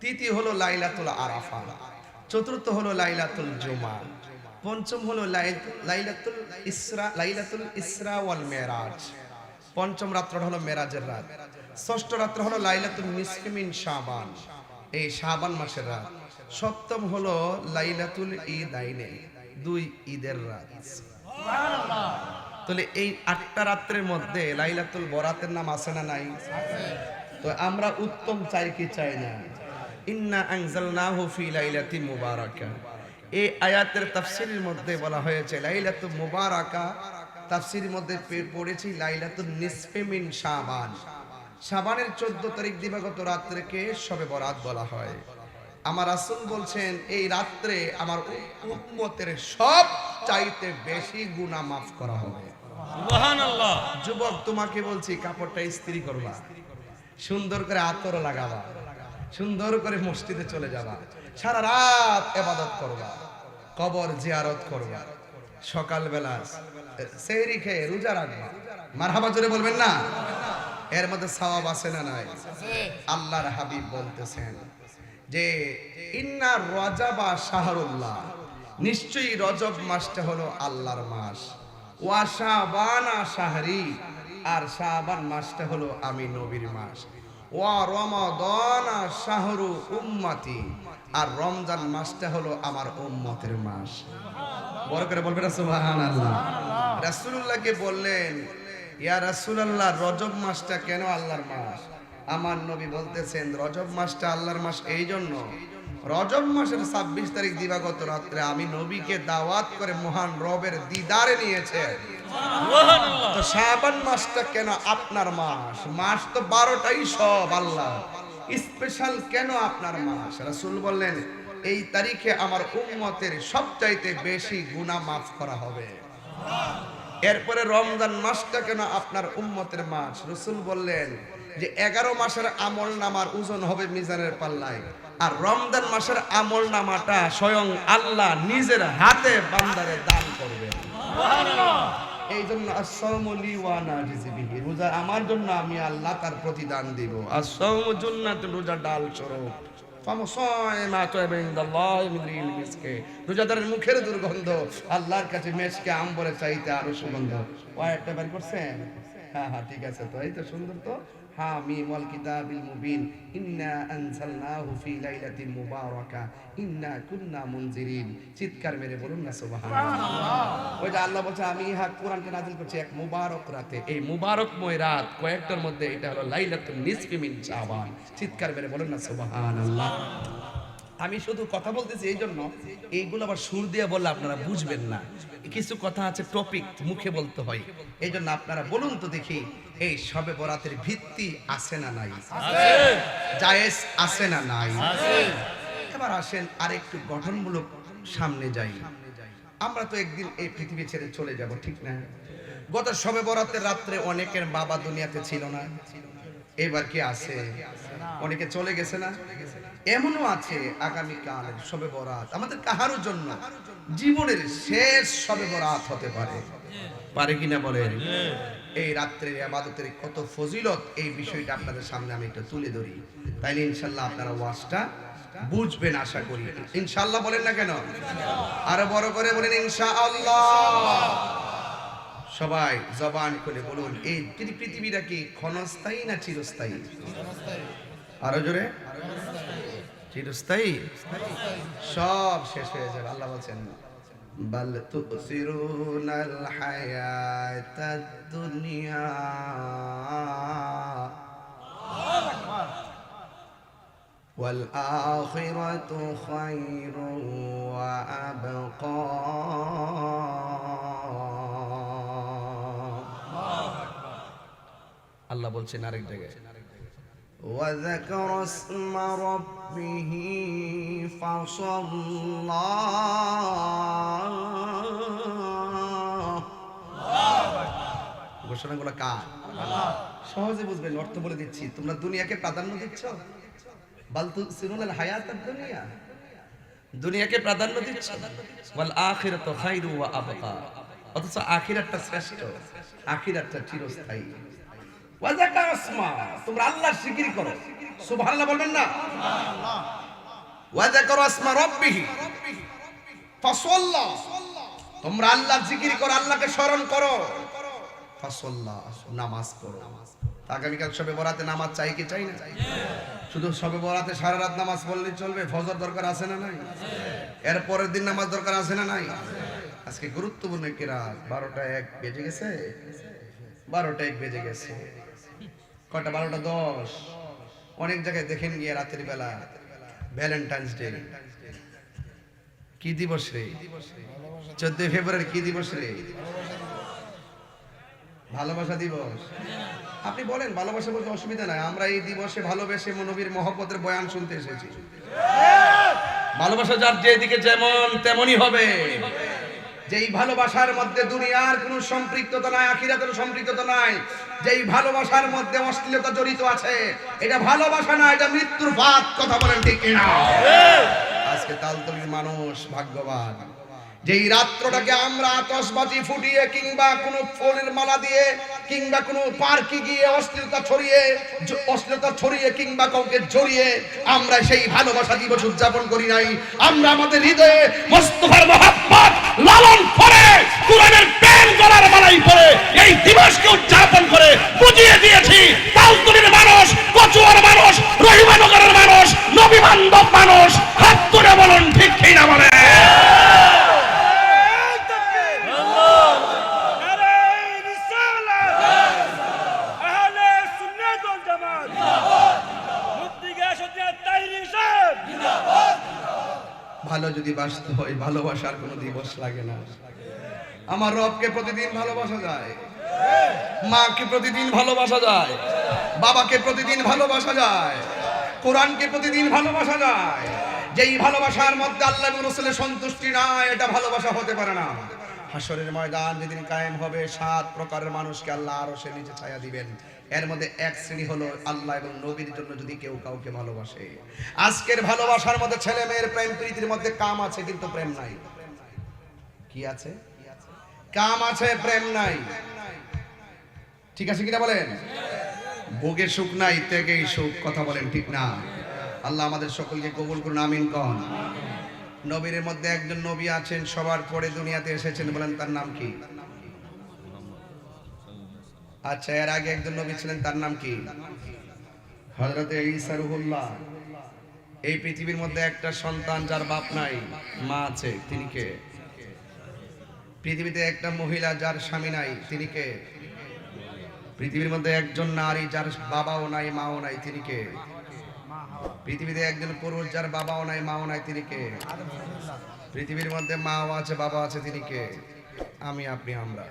তৃতীয় হলো লাইলাতুল আরাফা চতুর্থ হলো লাইলাতুল জুমা। পঞ্চম হলো লাইল- লাইলাতুল ইসরা লাইলাতুল ইসরা ওয়াল মেরাজ। পঞ্চম রাত্র হলো মেরাজের রাত। ষষ্ঠ রাত্র হলো লাইলাতুল নিসফিমিন শাবান। এই শাবান মাসের রাত। সপ্তম হলো লাইলাতুল ঈদ আইনে। দুই ঈদের রাত। তাহলে এই আটটা রাত্রের মধ্যে লাইলাতুল বরাতের নাম আছে না নাই? তো আমরা উত্তম চাই কি চাই না? ইন্না আনজালনাহু ফি লাইলাতি মুবারাকা। এই আয়াতের তাফসীরের মধ্যে বলা হয়েছে লাইলাতু মুবারাকা। তাফসীরের মধ্যে পড়েছি নিসফে মিন শাবান। শাবানের 14 তারিখ দিবাগত রাত্রেকে শবে বরাত বলা হয়। আমার রাসূল বলছেন এই রাত্রে আমার উম্মতের সব চাইতে বেশি গুনাহ মাফ করা হবে। সুবহানাল্লাহ। যুবক তোমাকে বলছি কাপড়টা ইস্ত্রি করবা। সুন্দর করে আতর লাগাবা। সুন্দর করে মসজিদে চলে যাবা। সারা রাত এবাদত করবা, কবর জিয়ারত করবা, সকালবেলা সেহরি খেয়ে রোজা রাখবা। মারহাবা জোরে বলবেন না? এর মধ্যে সওয়াব আছে না নাই? আল্লাহর হাবিব বলতেছেন যে, ইন্না রজাবা শাহরুল্লাহ। নিশ্চয়ই রজব মাসটা হলো আল্লাহর মাস। ওয়া শাবানা শাহরি। আর শাবান মাসটা হলো আমি নবীর মাস। ওয়া রমাদানা শাহরু উম্মতি। আর রমজান মাসটা হলো আমার উম্মতের মাস। বড় করে বলবেন সুবহানাল্লাহ। রাসূলুল্লাহকে বললেন ইয়া রাসূলুল্লাহ রজব মাসটা কেন আল্লাহর মাস? আমার নবী বলতেছেন রজব মাসটা আল্লাহর মাস এই জন্য রজব মাসের ছাব্বিশ তারিখ দিবাগত রাত্রে আমি নবীকে দাওয়াত করে মহান রবের দিদারে নিয়েছে। তো শাবান মাসটা কেন আপনার মাস? মাস তো বারোটাই সব আল্লাহ। স্পেশাল কেন আপনার মাস? রাসূল বললেন এই তারিখে আমার উম্মতের সবচাইতে বেশি গুনাহ মাফ করা হবে। এরপরে রমজান মাসটা কেন আপনার উম্মতের মাস? রসুল বললেন যে এগারো মাসের আমল নামার ওজন হবে মিজানের পাল্লায়। আর রমজান মাসের আমল নামাটা স্বয়ং আল্লাহ নিজের হাতে বান্দারে দান করবেন। এই জন্য আসসালামুলি ওয়ানা রিজবিহি রোজা আমার জন্য আমি আল্লাহ তার প্রতিদান দিব। আসসালামু জন্নাত রোজা ডাল স্বরূপ। রোজাদারের মুখের দুর্গন্ধ আল্লাহর কাছে মেশকে আম্বরে চাইতে আরও সুগন্ধ। ওয়াইটটা বের করছেন? হ্যাঁ হ্যাঁ ঠিক আছে তো এই তো সুন্দর তো। হ্যাঁ মিম ওয়াল কিতাবিল মুবিন। ইন্না আনজালনাহু ফি লাইলাতিন মুবারাকা। ইন্না কুন্না মুনজিরিন। চিৎকার মেরে বলুন না সুবহানাল্লাহ। ওই যে আল্লাহ বলছে আমি ইহা কোরআনকে নাযিল করছি এক মুবারক রাতে। এই মুবারকময় রাত কয়েকটার মধ্যে এটা হলো লাইলাতুন নিসফি মিন শাবান। চিৎকার মেরে বলুন না সুবহানাল্লাহ। আমি শুধু কথা বলতেছি এই জন্য এইগুলো আবার সুর দিয়ে বললে আপনারা বুঝবেন না। কিছু কথা আছে টপিক মুখে বলতে হয়। এই জন্য আপনারা বলুন তো দেখি এই সবে বরাতের ভিত্তি আছে না নাই? জায়েজ আছে না নাই? এবার আসেন আরেকটু গঠনমূলক সামনে যাই। আমরা তো একদিন এই পৃথিবী ছেড়ে চলে যাব ঠিক না? গত সবে বরাতের রাত্রে অনেকের বাবা দুনিয়াতে ছিল না। এবার কি আছে? অনেকে চলে গেছে না? এমনও আছে আগামী কাল সবে বরাত। আমাদের কাহারও জন্য? জীবনের শেষ সবে বরাত হতে পারে। পারে কিনা বলেন? এই রাত্রের আবাদতের কত ফজিলত, এই বিষয়টা আপনাদের সামনে আমি একটু তুলে ধরি। তাইলে ইনশাল্লাহ আপনারা ওয়াজটা বুঝবেন আশা করি। ইনশাল্লাহ বলেন না কেন? আরও বড় করে বলেন, ইনশাআল্লাহ। সবাই জবান করে বলুন, এই পৃথি- পৃথিবীটা কি ক্ষণস্থায়ী না চিরস্থায়ী? আরও জোরে। চিরস্থায়ী সব শেষ হয়ে যাবে আল্লাহ বলছেন বাল তুসিরুনাল হায়াতাদ দুনিয়া والآخرة خير وأبقى আল্লাহ বলছেন আরেক জায়গায় وذكر اسم ربه فصلى ঘোষণাগুলো কার সহজে বুঝবেন অর্থ বলে দিচ্ছি তোমরা দুনিয়াকে প্রাধান্য দিচ্ছ বালতু সিরুল হায়াত দুনিয়া দুনিয়াকে প্রাধান্য দিচ্ছ ওয়াল আখিরাতু খায়রু ওয়া আবকা অথচ আখিরাতটা শ্রেষ্ঠ আখিরাতটা চিরস্থায়ী ওয়া যাকার আসমা, তোমরা আল্লাহর জিকির করো। সুবহানাল্লাহ তোমরা আল্লাহর জিকির করো, আল্লাহকে স্মরণ করো। নামাজ পড়ো। আগামীকাল সবে বরাতে নামাজ চাই কি চাই না? শুধু সবে বরাতে সারা রাত নামাজ পড়লে চলবে? ফজর দরকার আছে না নাই? এর পরের দিন নামাজ দরকার আছে না নাই? আজকে গুরুত্বপূর্ণ একটি রাত বারোটা এক বেজে গেছে? বারোটা এক বেজে গেছে। কটা বারোটা? দশ। অনেক জায়গায় দেখেন গিয়ে রাতের বেলা। ভ্যালেন্টাইন্স ডে কি দিবস রে? চোদ্দই ফেব্রুয়ারি কি দিবস রে? ভালোবাসা দিবস। আপনি বলেন, ভালোবাসা বলতে অসুবিধা নাই। আমরা এই দিবসে ভালোবেসে নবীর মহব্বতের বয়ান শুনতে এসেছি। ভালোবাসা যার যেদিকে যেমন, তেমনই হবে। যেই ভালোবাসার মধ্যে দুনিয়ার কোনো সম্পৃক্ততা নাই, আখিরাতের সম্পৃক্ততা নাই, যেই ভালোবাসার মধ্যে অশ্লীলতা জড়িত আছে, এটা ভালোবাসা না, এটা মৃত্যুর ভাত কথা বলেন ঠিক কিনা? আজকে তালতলির মানুষ ভাগ্যবান। যেই রাত্রটাকে আমরা আতশবাজি ফুটিয়ে কিংবা কোনো ফুলের মালা দিয়ে কিংবা কোনো পার্কে গিয়ে অশ্লীলতা ছড়িয়ে অশ্লীলতা ছড়িয়ে কিংবা কাউকে জড়িয়ে আমরা সেই ভালোবাসা দিবস উদযাপন করি নাই। আমরা আমাদের হৃদয়ে মোস্তফার মহাব্বত লালন করে কোরআনের প্রেম করার মালাই ভালো যদি বাসতে হয় ভালোবাসার কোনো দিবস লাগে না। আমার রবকে প্রতিদিন ভালোবাসা যায়। মাকে প্রতিদিন ভালোবাসা যায়। বাবাকে প্রতিদিন ভালোবাসা যায়। কোরআনকে প্রতিদিন ভালোবাসা যায়। যেই ভালোবাসার মধ্যে আল্লাহ রসুলের সন্তুষ্টি না এটা ভালোবাসা হতে পারে না। হাসরের ময়দান যেদিন কায়েম হবে, সাত প্রকারের মানুষকে আল্লাহ আরও সে নিচে ছায়া দিবেন। এর মধ্যে এক শ্রেণি হলো আল্লাহ এবং নবীর জন্য যদি কেউ কাউকে ভালোবাসে। আজকের ভালোবাসার মধ্যে ছেলে মেয়ের প্রেম, প্রীতির মধ্যে কাম আছে, কিন্তু প্রেম নাই। কি আছে? কাম আছে, প্রেম নাই। ঠিক আছে কিনা বলেন? ভোগে সুখ নাই, ত্যাগেই সুখ, কথা বলেন ঠিক না? আল্লাহ আমাদের সকলকে কবুল করুন, আমিন কন। নবীর মধ্যে একজন নবী আছেন, সবার পরে দুনিয়াতে এসেছেন বলেন, তার নাম কি? আচ্ছা এর আগে একজন নবী ছিলেন, তার নাম কি? হযরতে ঈসা রুহুল্লাহ। এই পৃথিবীর মধ্যে একটা সন্তান যার বাপ নাই, মা আছে, তিনি কে? পৃথিবীতে একটা মহিলা যার স্বামী নাই, তিনি কে? পৃথিবীর মধ্যে একজন নারী যার বাবাও নাই, মাও নাই, তিনি কে? পৃথিবীতে একজন পুরুষ যার বাবাও নাই, মাও নাই, তিনি কে? পৃথিবীর মধ্যে মাও আছে বাবা আছে, তিনি কে? আমি, আপনি, আমরা।